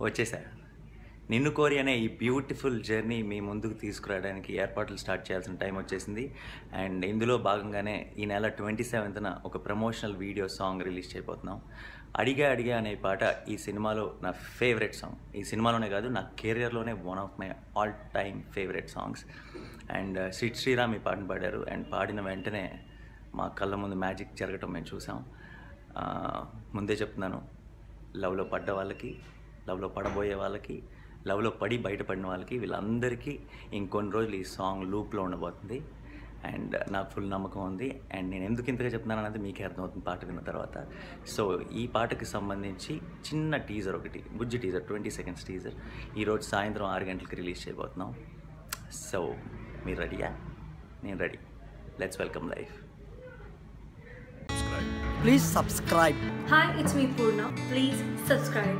వచ్చేసా. నిన్ను కోరి అనే ఈ బ్యూటిఫుల్ జర్నీ మీ ముందుకు తీసుకురావడానికి ఏర్పాట్లు స్టార్ట్ చేయాల్సిన టైం వచ్చేసింది. అండ్ ఇందులో భాగంగానే ఈ నెల ట్వంటీ సెవెంత్న ఒక ప్రమోషనల్ వీడియో సాంగ్ రిలీజ్ చేయబోతున్నాం. అడిగా అడిగా అనే పాట ఈ సినిమాలో నా ఫేవరెట్ సాంగ్. ఈ సినిమాలోనే కాదు నా కెరియర్లోనే one of my all time favourite songs. And Sri Sriram ఈ పాటను పాడారు. అండ్ పాడిన వెంటనే మా కళ్ళ ముందు మ్యాజిక్ జరగటం మేము చూసాం. ముందే చెప్తున్నాను లవ్లో పడ్డ వాళ్ళకి లవ్లో పడబోయే వాళ్ళకి లవ్లో పడి బయటపడిన వాళ్ళకి వీళ్ళందరికీ ఇంకొన్ని రోజులు ఈ సాంగ్ లూప్లో ఉండబోతుంది. అండ్ నాకు ఫుల్ నమ్మకం ఉంది. అండ్ నేను ఎందుకు ఇంతగా చెప్తున్నాను అనేది మీకే అర్థమవుతుంది పాట విన్న తర్వాత. సో ఈ పాటకి సంబంధించి చిన్న టీజర్ ఒకటి Bujji teaser twenty seconds teaser. ఈరోజు సాయంత్రం ఆరు గంటలకి రిలీజ్ చేయబోతున్నాం. సో మీరు రెడీయా? నేను ready. Let's welcome life Please subscribe. Hi, it's me Purna. Please subscribe.